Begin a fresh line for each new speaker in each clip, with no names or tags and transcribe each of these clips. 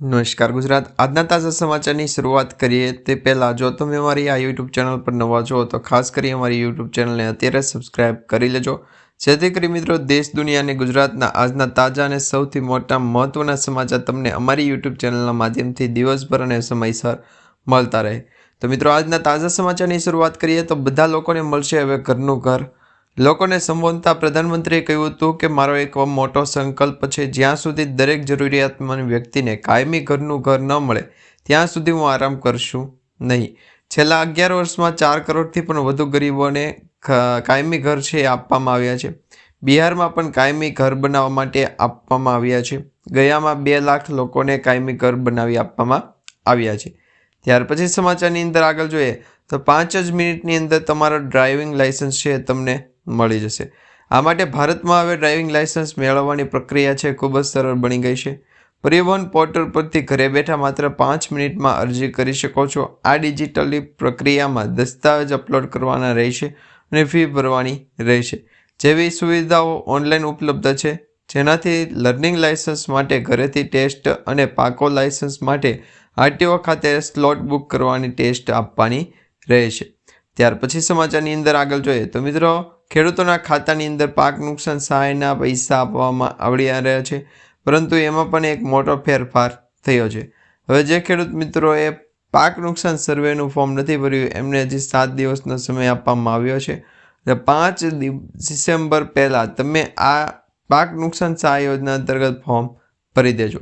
નમસ્કાર ગુજરાત. આજના તાજા સમાચારની શરૂઆત કરીએ તે પહેલાં, જો તમે અમારી આ યુટ્યુબ ચેનલ પર નવા છો, તો ખાસ કરી અમારી યુટ્યુબ ચેનલને અત્યારે સબસ્ક્રાઇબ કરી લેજો. જેથી કરી મિત્રો, દેશ, દુનિયા અને ગુજરાતના આજના તાજા અને સૌથી મોટા મહત્ત્વના સમાચાર તમને અમારી યુટ્યુબ ચેનલના માધ્યમથી દિવસભર અને સમયસર મળતા રહે. તો મિત્રો, આજના તાજા સમાચારની શરૂઆત કરીએ તો બધા લોકોને મળશે હવે ઘરનું ઘર. લોકોને સંબોધતા પ્રધાનમંત્રીએ કહ્યું હતું કે મારો એક મોટો સંકલ્પ છે, જ્યાં સુધી દરેક જરૂરિયાતમંદ વ્યક્તિને કાયમી ઘરનું ઘર ન મળે, ત્યાં સુધી હું આરામ કરશું નહીં. છેલ્લા અગિયાર વર્ષમાં ચાર કરોડથી પણ વધુ ગરીબોને કાયમી ઘર છે એ આપવામાં આવ્યા છે. બિહારમાં પણ કાયમી ઘર બનાવવા માટે આપવામાં આવ્યા છે. ગયામાં બે લાખ લોકોને કાયમી ઘર બનાવી આપવામાં આવ્યા છે. ત્યાર પછી સમાચારની અંદર આગળ જોઈએ તો પાંચ જ મિનિટની અંદર તમારો ડ્રાઇવિંગ લાઇસન્સ છે તમને મળી જશે. આ માટે ભારતમાં હવે ડ્રાઇવિંગ લાઇસન્સ મેળવવાની પ્રક્રિયા છે ખૂબ જ સરળ બની ગઈ છે. પરિવહન પોર્ટલ પરથી ઘરે બેઠા માત્ર પાંચ મિનિટમાં અરજી કરી શકો છો. આ ડિજિટલી પ્રક્રિયામાં દસ્તાવેજ અપલોડ કરવાના રહેશે અને ફી ભરવાની રહેશે. જેવી સુવિધાઓ ઓનલાઈન ઉપલબ્ધ છે, જેનાથી લર્નિંગ લાઇસન્સ માટે ઘરેથી ટેસ્ટ અને પાકો લાઇસન્સ માટે આરટીઓ ખાતે સ્લોટ બુક કરવાની ટેસ્ટ આપવાની રહેશે. ત્યાર પછી સમાચારની અંદર આગળ જોઈએ તો મિત્રો, ખેડૂતોના ખાતાની અંદર પાક નુકસાન સહાયના પૈસા આપવામાં આવડી રહ્યા છે, પરંતુ એમાં પણ એક મોટો ફેરફાર થયો છે. હવે જે ખેડૂત મિત્રોએ પાક નુકસાન સર્વેનું ફોર્મ નથી ભર્યું, એમને હજી સાત દિવસનો સમય આપવામાં આવ્યો છે. એટલે પાંચ ડિસેમ્બર પહેલાં તમે આ પાક નુકસાન સહાય યોજના અંતર્ગત ફોર્મ ભરી દેજો.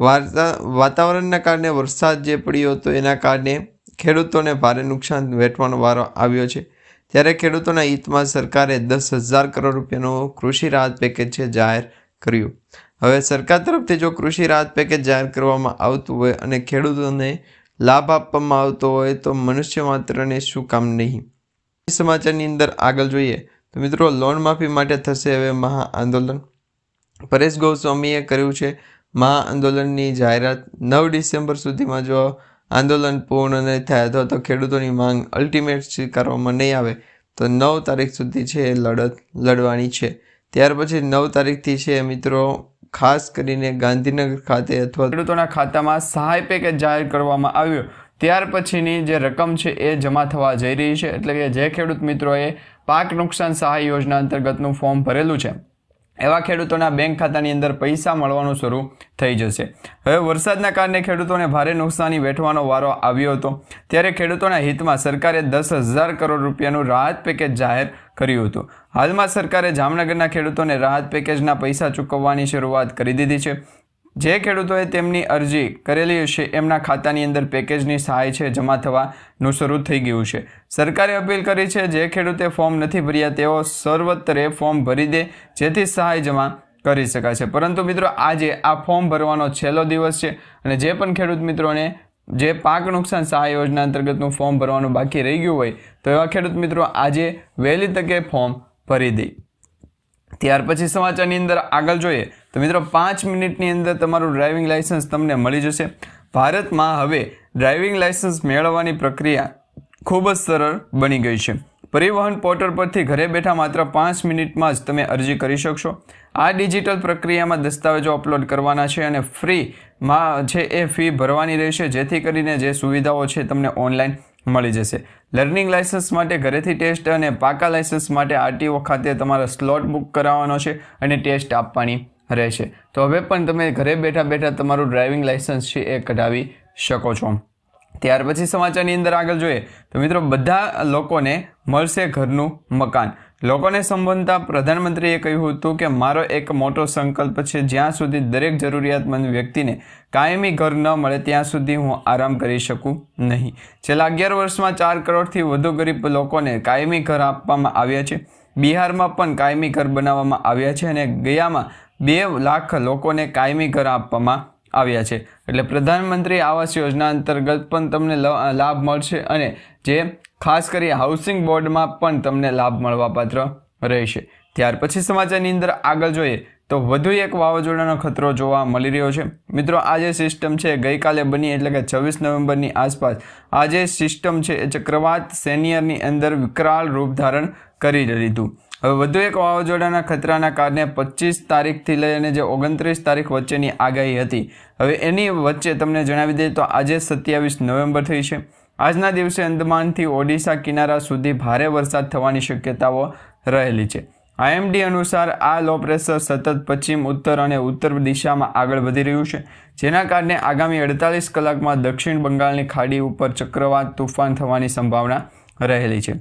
વાર્તા, વાતાવરણના કારણે વરસાદ જે પડ્યો હતો એના કારણે ખેડૂતોને ભારે નુકસાન વેઠવાનો વારો આવ્યો છે. ત્યારે ખેડૂતોના હિતમાં સરકારે દસ હજાર કરોડ રૂપિયાનું કૃષિ રાહત પેકેજ છે જાહેર કર્યું. હવે સરકાર તરફથી જો કૃષિ રાહત પેકેજ જાહેર કરવામાં આવતું હોય અને ખેડૂતોને લાભ આપવામાં આવતો હોય તો મનુષ્ય માત્રને શું કામ નહીં? સમાચારની અંદર આગળ જોઈએ તો મિત્રો લોન માફી માટે થશે હવે મહા આંદોલન. પરેશ ગોસ્વામીએ કર્યું છે, મહા આંદોલનની જાહેરાત નવ ડિસેમ્બર સુધીમાં જો આંદોલન પૂર્ણ નહીં થાય અથવા તો ખેડૂતોની માંગ અલ્ટિમેટ સ્વીકારવામાં નહીં આવે, તો નવ તારીખ સુધી છે એ લડત લડવાની છે. ત્યાર પછી નવ તારીખથી છે મિત્રો, ખાસ કરીને ગાંધીનગર ખાતે અથવા
ખેડૂતોના ખાતામાં સહાય પેકેજ જાહેર કરવામાં આવ્યો. ત્યાર પછીની જે રકમ છે એ જમા થવા જઈ રહી છે, એટલે કે જે ખેડૂત મિત્રોએ પાક નુકસાન સહાય યોજના અંતર્ગતનું ફોર્મ ભરેલું છે. એવા ખેડૂતોના બેંક ખાતાની અંદર પૈસા મળવાનું શરૂ થઈ જશે. હવે વરસાદના કારણે ખેડૂતોને ભારે નુકસાની વેઠવાનો વારો આવ્યો હતો. ત્યારે ખેડૂતોના હિતમાં સરકારે દસ હજાર કરોડ રૂપિયાનું રાહત પેકેજ જાહેર કર્યું હતું. હાલમાં સરકારે જામનગરના ખેડૂતોને રાહત પેકેજના પૈસા ચૂકવવાની શરૂઆત કરી દીધી છે. જે ખેડૂતોએ તેમની અરજી કરેલી હશે, એમના ખાતાની અંદર પેકેજની સહાય છે, જમા થવાનું શરૂ થઈ ગયું છે. સરકારે અપીલ કરી છે, જે ખેડૂતે ફોર્મ નથી ભર્યા, તેઓ સર્વત્રે ફોર્મ ભરી દે, જેથી સહાય જમા કરી શકાય છે. પરંતુ મિત્રો, આજે આ ફોર્મ ભરવાનો છેલ્લો દિવસ છે અને જે પણ ખેડૂત મિત્રોને જે પાક નુકસાન સહાય યોજના અંતર્ગતનું ફોર્મ ભરવાનું બાકી રહી ગયું હોય, તો એવા ખેડૂત મિત્રો આજે વહેલી તકે ફોર્મ ભરી દે. ત્યાર પછી સમાચારની અંદર આગળ જોઈએ તો મિત્રો, પાંચ મિનિટની અંદર તમારું ડ્રાઇવિંગ લાઇસન્સ તમને મળી જશે. ભારતમાં હવે ડ્રાઇવિંગ લાઇસન્સ મેળવવાની પ્રક્રિયા ખૂબ જ સરળ બની ગઈ છે. પરિવહન પોર્ટલ પરથી ઘરે બેઠા માત્ર પાંચ મિનિટમાં જ તમે અરજી કરી શકશો. આ ડિજિટલ પ્રક્રિયામાં દસ્તાવેજો અપલોડ કરવાના છે અને ફ્રીમાં છે એ ફી ભરવાની રહેશે, જેથી કરીને જે સુવિધાઓ છે તમને ઓનલાઈન મળી જશે. લર્નિંગ લાઇસન્સ માટે ઘરેથી ટેસ્ટ અને પાકા લાઇસન્સ માટે આરટીઓ ખાતે તમારા સ્લોટ બુક કરાવવાનો છે અને ટેસ્ટ આપવાની રહેશે. તો હવે પણ તમે ઘરે બેઠા બેઠા તમારું ડ્રાઇવિંગ લાઇસન્સ છે એ કઢાવી શકો છો. ત્યાર પછી સમાચારની અંદર આગળ જોઈએ. તો મિત્રો, બધા લોકોને મળશે ઘરનું મકાન. લોકોને સંબોધતા પ્રધાનમંત્રીએ કહ્યું હતું કે, મારો એક મોટો સંકલ્પ છે, જ્યાં સુધી દરેક જરૂરિયાતમંદ વ્યક્તિને કાયમી ઘર ન મળે, ત્યાં સુધી હું આરામ કરી શકું નહીં. છેલ્લા અગિયાર વર્ષમાં ચાર કરોડથી વધુ ગરીબ લોકોને કાયમી ઘર આપવામાં આવ્યા છે. બિહારમાં પણ કાયમી ઘર બનાવવામાં આવ્યા છે અને ગયામાં બે લાખ લોકોને કાયમી ઘર આપવામાં આવ્યા છે. એટલે પ્રધાનમંત્રી આવાસ યોજના અંતર્ગત પણ તમને લાભ મળશે અને જે ખાસ કરી હાઉસિંગ બોર્ડમાં પણ તમને લાભ મળવાપાત્ર રહેશે. ત્યાર પછી સમાચારની અંદર આગળ જોઈએ તો વધુ એક વાવાઝોડાનો ખતરો જોવા મળી રહ્યો છે. મિત્રો આ જે સિસ્ટમ છે ગઈકાલે બની એટલે કે છવ્વીસ નવેમ્બરની આસપાસ. આ જે સિસ્ટમ છે એ ચક્રવાત સેનિયરની અંદર વિકરાળ રૂપ ધારણ કરી લીધું. હવે વધુ એક વાવાઝોડાના ખતરાના કારણે પચીસ તારીખથી લઈ અને જે ઓગણત્રીસ તારીખ વચ્ચેની આગાહી હતી, હવે એની વચ્ચે તમને જણાવી દઈએ તો આજે સત્યાવીસ નવેમ્બર થઈ છે. આજના દિવસે અંદમાનથી ઓડિશા કિનારા સુધી ભારે વરસાદ થવાની શક્યતાઓ રહેલી છે. આઈએમડી અનુસાર આ લો પ્રેશર સતત પશ્ચિમ, ઉત્તર અને ઉત્તર દિશામાં આગળ વધી રહ્યું છે, જેના કારણે આગામી અડતાલીસ કલાકમાં દક્ષિણ બંગાળની ખાડી ઉપર ચક્રવાત, તુફાન થવાની સંભાવના રહેલી છે.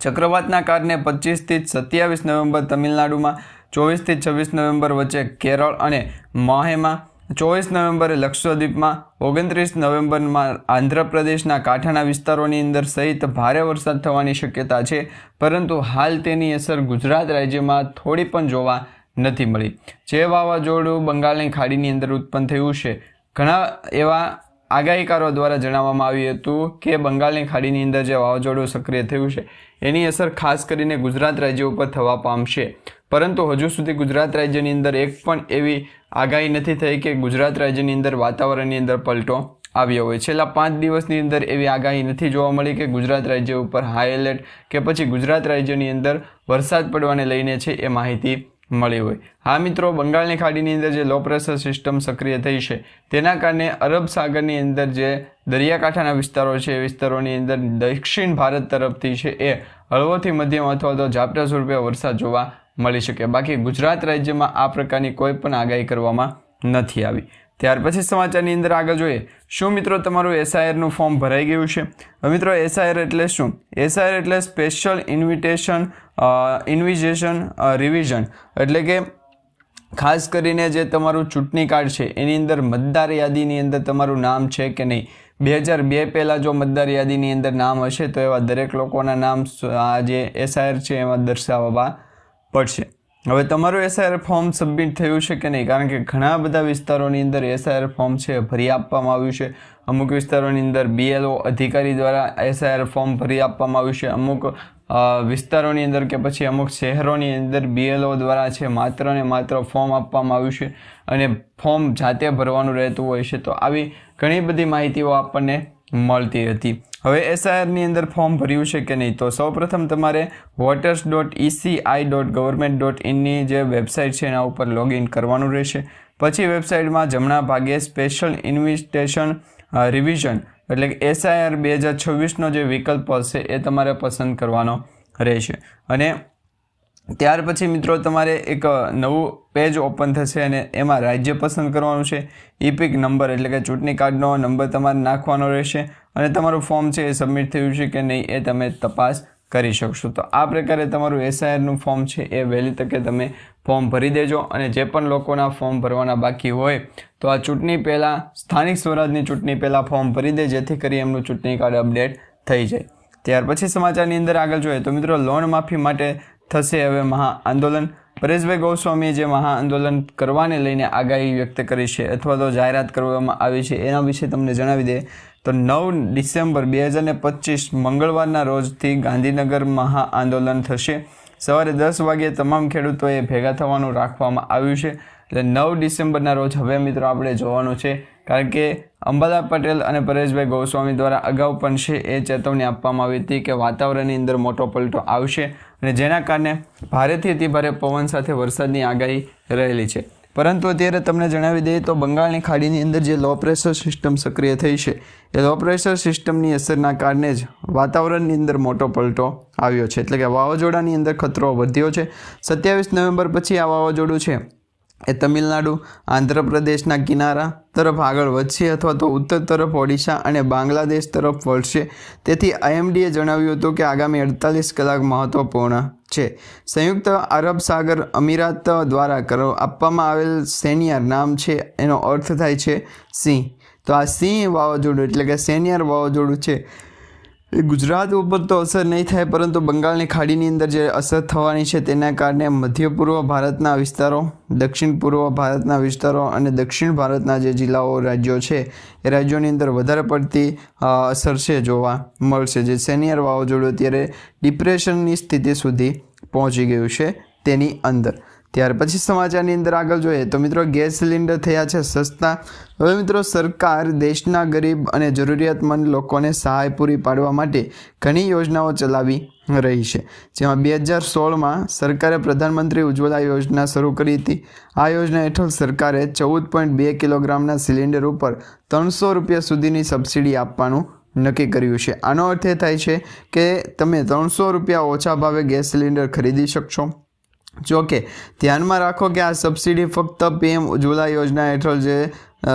ચક્રવાતના કારણે પચીસથી સત્યાવીસ નવેમ્બર તમિલનાડુમાં, ચોવીસથી છવ્વીસ નવેમ્બર વચ્ચે કેરળ અને માહેમાં, ચોવીસ નવેમ્બરે લક્ષદ્વીપમાં, ઓગણત્રીસ નવેમ્બરમાં આંધ્રપ્રદેશના કાંઠાના વિસ્તારોની અંદર સહિત ભારે વરસાદ થવાની શક્યતા છે, પરંતુ હાલ તેની અસર ગુજરાત રાજ્યમાં થોડી પણ જોવા નથી મળી. જે વાવાઝોડું બંગાળની ખાડીની અંદર ઉત્પન્ન થયું છે. ઘણા એવા આગાહીકારો દ્વારા જણાવવામાં આવ્યું હતું કે બંગાળની ખાડીની અંદર જે વાવાઝોડું સક્રિય થયું છે, એની અસર ખાસ કરીને ગુજરાત રાજ્ય ઉપર થવા પામશે. પરંતુ હજુ સુધી ગુજરાત રાજ્યની અંદર એક પણ એવી આગાહી નથી થઈ કે ગુજરાત રાજ્યની અંદર વાતાવરણની અંદર પલટો આવ્યો હોય. છેલ્લા પાંચ દિવસની અંદર એવી આગાહી નથી જોવા મળી કે ગુજરાત રાજ્ય ઉપર હાઈ એલર્ટ કે પછી ગુજરાત રાજ્યની અંદર વરસાદ પડવાને લઈને છે એ માહિતી મળી હોય. હા મિત્રો, બંગાળની ખાડીની અંદર જે લો પ્રેશર સિસ્ટમ સક્રિય થઈ છે, તેના કારણે અરબ સાગરની અંદર જે દરિયાકાંઠાના વિસ્તારો છે, એ વિસ્તારોની અંદર દક્ષિણ ભારત તરફથી છે એ હળવોથી મધ્યમ અથવા તો ઝાપટા સ્વરૂપે વરસાદ જોવા મળી શકે. બાકી ગુજરાત રાજ્યમાં આ પ્રકારની કોઈ પણ આગાહી કરવામાં નથી આવી. ત્યાર પછી સમાચારની અંદર આગળ જોઈએ. શું મિત્રો તમારું એસઆઈઆરનું ફોર્મ ભરાઈ ગયું છે? હવે મિત્રો એસઆઈઆર એટલે શું? એસઆઈઆર એટલે સ્પેશિયલ ઇન્વિટેશન ઇન્વિઝેશન રિવિઝન એટલે કે ખાસ કરીને જે તમારું ચૂંટણી કાર્ડ છે, એની અંદર મતદાર યાદીની અંદર તમારું નામ છે કે નહીં? બે હજાર બે પહેલાં જો મતદાર યાદીની અંદર નામ હશે, તો એવા દરેક લોકોના નામ આ જે એસઆઈઆર છે, એમાં દર્શાવવા પડશે. હવે તમારું એસઆઈઆર ફોર્મ સબમિટ થયું છે કે નહીં? કારણ કે ઘણા બધા વિસ્તારોની અંદર એસઆઈઆર ફોર્મ છે, ભરી આપવામાં આવ્યું છે. અમુક વિસ્તારોની અંદર બીએલઓ અધિકારી દ્વારા એસઆઈઆર ફોર્મ ભરી આપવામાં આવ્યું છે. અમુક વિસ્તારોની અંદર કે પછી અમુક શહેરોની અંદર બીએલઓ દ્વારા છે, માત્ર ને માત્ર ફોર્મ આપવામાં આવ્યું છે અને ફોર્મ જાતે ભરવાનું રહેતું હોય છે. તો આવી ઘણી બધી માહિતીઓ આપણને મળતી હતી. હવે એસઆઈઆરની અંદર ફોર્મ ભર્યું છે કે નહીં? તો સૌપ્રથમ તમારે voters dot ECI dot government dot ઇનની જે વેબસાઇટ છે એના ઉપર લોગિન કરવાનું રહેશે. પછી વેબસાઇટમાં જમણા ભાગે સ્પેશિયલ ઇન્વિટેશન રિવિઝન એટલે કે એસઆઈઆર બે હજાર છવ્વીસનો જે વિકલ્પ હશે એ તમારે પસંદ કરવાનો રહેશે. અને ત્યાર પછી મિત્રો તમારે એક નવું પેજ ઓપન થશે અને એમાં રાજ્ય પસંદ કરવાનું છે. ઇપિક નંબર એટલે કે ચૂંટણી કાર્ડનો નંબર તમારે નાખવાનો રહેશે અને તમારું ફોર્મ છે એ સબમિટ થયું છે કે નહીં એ તમે તપાસ કરી શકશો. તો આ પ્રકારે તમારું એસઆઈઆરનું ફોર્મ છે એ વહેલી તકે તમે ફોર્મ ભરી દેજો અને જે પણ લોકોના ફોર્મ ભરવાના બાકી હોય તો આ ચૂંટણી પહેલાં, સ્થાનિક સ્વરાજની ચૂંટણી પહેલાં ફોર્મ ભરી દે જેથી કરી એમનું ચૂંટણી કાર્ડ અપડેટ થઈ જાય. ત્યાર પછી સમાચારની અંદર આગળ જોઈએ તો મિત્રો લોન માફી માટે થશે હવે મહા આંદોલન. પરેશભાઈ ગોસ્વામીએ જે મહા આંદોલન કરવાને લઈને આગાહી વ્યક્ત કરી છે અથવા તો જાહેરાત કરવામાં આવી છે એના વિશે તમને જણાવી દે. તો નવ ડિસેમ્બર બે હજાર પચીસ મંગળવારના રોજથી ગાંધીનગર મહા આંદોલન થશે. સવારે દસ વાગ્યે તમામ ખેડૂતોએ ભેગા થવાનું રાખવામાં આવ્યું છે. એટલે નવ ડિસેમ્બરના રોજ હવે મિત્રો આપણે જોવાનું છે, કારણ કે અંબાલા પટેલ અને પરેશભાઈ ગોસ્વામી દ્વારા અગાઉ પણ છે એ ચેતવણી આપવામાં આવી હતી કે વાતાવરણની અંદર મોટો પલટો આવશે અને જેના કારણે ભારેથી અતિ ભારે પવન સાથે વરસાદની આગાહી રહેલી છે. પરંતુ અત્યારે તમને જણાવી દઈએ તો બંગાળની ખાડીની અંદર જે લો પ્રેશર સિસ્ટમ સક્રિય થઈ છે, એ લો પ્રેશર સિસ્ટમની અસરના કારણે જ વાતાવરણની અંદર મોટો પલટો આવ્યો છે. એટલે કે વાવાઝોડાની અંદર ખતરો વધ્યો છે. સત્યાવીસ નવેમ્બર પછી આ વાવાઝોડું છે. એ તમિલનાડુ, આંધ્રપ્રદેશના કિનારા તરફ આગળ વધશે અથવા તો ઉત્તર તરફ ઓડિશા અને બાંગ્લાદેશ તરફ વળશે. તેથી આઈએમડીએ જણાવ્યું હતું કે આગામી અડતાલીસ કલાક મહત્વપૂર્ણ છે. સંયુક્ત અરબ સાગર અમીરાત દ્વારા કરો આપવામાં આવેલ સેનિયર નામ છે, એનો અર્થ થાય છે સિંહ. તો આ સિંહ વાવાઝોડું એટલે કે સેનિયર વાવાઝોડું છે. ગુજરાત ઉપર તો અસર નહીં થાય, પરંતુ બંગાળની ખાડીની અંદર જે અસર થવાની છે તેના કારણે મધ્ય પૂર્વ ભારતના વિસ્તારો, દક્ષિણ પૂર્વ ભારતના વિસ્તારો અને દક્ષિણ ભારતના જે જિલ્લાઓ, રાજ્યો છે, એ રાજ્યોની અંદર વધારે પડતી અસર છે જોવા મળશે. જે સેનિયર વાવાઝોડું અત્યારે ડિપ્રેશનની સ્થિતિ સુધી પહોંચી ગયું છે તેની અંદર. ત્યાર પછી સમાચારની અંદર આગળ જોઈએ તો મિત્રો ગેસ સિલિન્ડર થયા છે સસ્તા. હવે મિત્રો સરકાર દેશના ગરીબ અને જરૂરિયાતમંદ લોકોને સહાય પૂરી પાડવા માટે ઘણી યોજનાઓ ચલાવી રહી છે. જેમાં બે હજાર સોળમાં સરકારે પ્રધાનમંત્રી ઉજ્જવલા યોજના શરૂ કરી હતી. આ યોજના હેઠળ સરકારે ચૌદ પોઈન્ટ બે કિલોગ્રામના સિલિન્ડર ઉપર ત્રણસો રૂપિયા સુધીની સબસિડી આપવાનું નક્કી કર્યું છે. આનો અર્થ એ થાય છે કે તમે ત્રણસો રૂપિયા ઓછા ભાવે ગેસ સિલિન્ડર ખરીદી શકશો. જો કે, ધ્યાનમાં રાખો કે આ સબસિડી ફક્ત પીએમ ઉજ્જવલા યોજના હેઠળ જે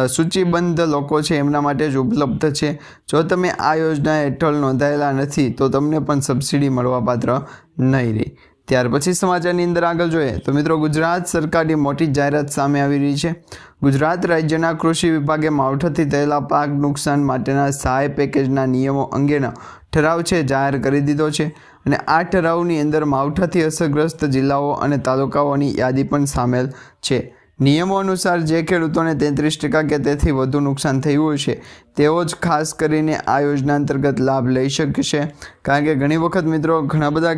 સૂચિબદ્ધ લોકો છે એમના માટે જ ઉપલબ્ધ છે. જો તમે આ યોજના હેઠળ નોંધાયેલા નથી, તો તમને પણ સબસિડી મળવાપાત્ર નહીં રહે. ત્યાર પછી સમાચારની અંદર આગળ જોઈએ. તો મિત્રો, ગુજરાત સરકારની મોટી જાહેરાત સામે આવી રહી છે. ગુજરાત રાજ્યના કૃષિ વિભાગે માવઠાથી થયેલા પાક નુકસાન માટેના સહાય પેકેજના નિયમો અંગેના ઠરાવ છે, જાહેર કરી દીધો છે. અને આ ઠરાવની અંદર માવઠાથી અસરગ્રસ્ત જિલ્લાઓ અને તાલુકાઓની યાદી પણ સામેલ છે. નિયમો અનુસાર જે ખેડૂતોને તેત્રીસ ટકા કે તેથી વધુ નુકસાન થયું છે તેઓ જ ખાસ કરીને આ યોજના અંતર્ગત લાભ લઈ શકશે. કારણ કે ઘણી વખત મિત્રો, ઘણા બધા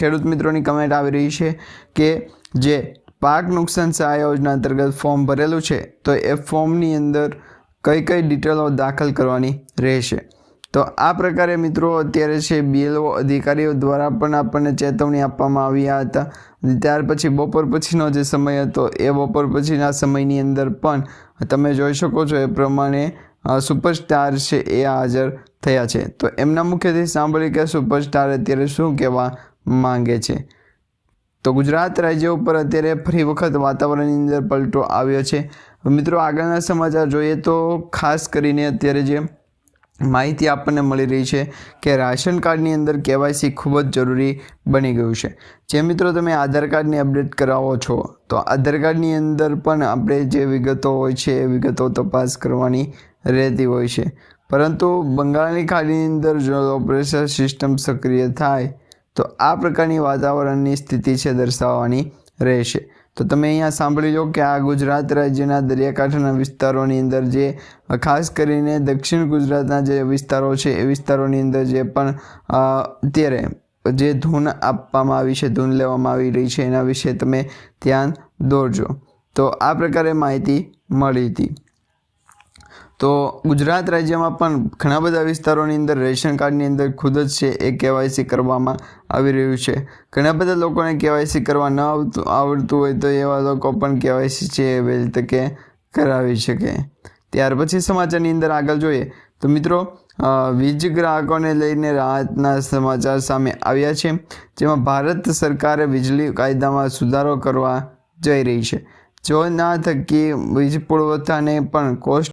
ખેડૂત મિત્રોની કમેન્ટ આવી રહી છે કે જે પાક નુકસાન સહાય યોજના અંતર્ગત ફોર્મ ભરેલું છે, તો એ ફોર્મની અંદર કઈ કઈ ડિટેલો દાખલ કરવાની રહેશે. તો આ પ્રકારે મિત્રો અત્યારે છે બીએલઓ અધિકારીઓ દ્વારા પણ આપણને ચેતવણી આપવામાં આવ્યા હતા. ત્યાર પછી બપોર પછીનો જે સમય હતો, એ બપોર પછીના સમયની અંદર પણ તમે જોઈ શકો છો એ પ્રમાણે સુપરસ્ટાર છે એ હાજર થયા છે. તો એમના મુખ્યથી સાંભળી કે સુપરસ્ટાર અત્યારે શું કહેવા માંગે છે? તો ગુજરાત રાજ્ય ઉપર અત્યારે ફરી વખત વાતાવરણની અંદર પલટો આવ્યો છે. મિત્રો આગળના સમાચાર જોઈએ તો ખાસ કરીને અત્યારે જે માહિતી આપણને મળી રહી છે કે રાશન કાર્ડની અંદર કેવાયસી ખૂબ જ જરૂરી બની ગયું છે. જે મિત્રો તમે આધાર કાર્ડની અપડેટ કરાવો છો, તો આધાર કાર્ડની અંદર પણ આપણે જે વિગતો હોય છે એ વિગતો તપાસ કરવાની રહેતી હોય છે. પરંતુ બંગાળની ખાડીની અંદર જો ઓપરેશન સિસ્ટમ સક્રિય થાય, તો આ પ્રકારની વાતાવરણની સ્થિતિ છે દર્શાવવાની રહેશે. તો તમે અહીંયા સાંભળી લો કે આ ગુજરાત રાજ્યના દરિયાકાંઠાના વિસ્તારોની અંદર જે ખાસ કરીને દક્ષિણ ગુજરાતના જે વિસ્તારો છે, એ વિસ્તારોની અંદર જે પણ અત્યારે જે ધૂન આપવામાં આવી છે, ધૂન લેવામાં આવી રહી છે, એના વિશે તમે ધ્યાન દોરજો. તો આ પ્રકારે માહિતી મળી હતી. તો ગુજરાત રાજ્યમાં પણ ઘણા બધા વિસ્તારોની અંદર રેશન કાર્ડની અંદર ખુદ જ છે એ કેવાયસી કરવામાં આવી રહ્યું છે. ઘણા બધા લોકોને કેવાયસી કરવા ન આવતું, આવડતું હોય તો એવા લોકો પણ કેવાયસી છે એ વહેલી તકે કરાવી શકે. ત્યાર પછી સમાચારની અંદર આગળ જોઈએ તો મિત્રો વીજ ગ્રાહકોને લઈને રાહતના સમાચાર સામે આવ્યા છે, જેમાં ભારત સરકારે વીજળી કાયદામાં સુધારો કરવા જઈ રહી છે. જો ના થકી વીજ પુરવઠાને પણ કોસ્ટ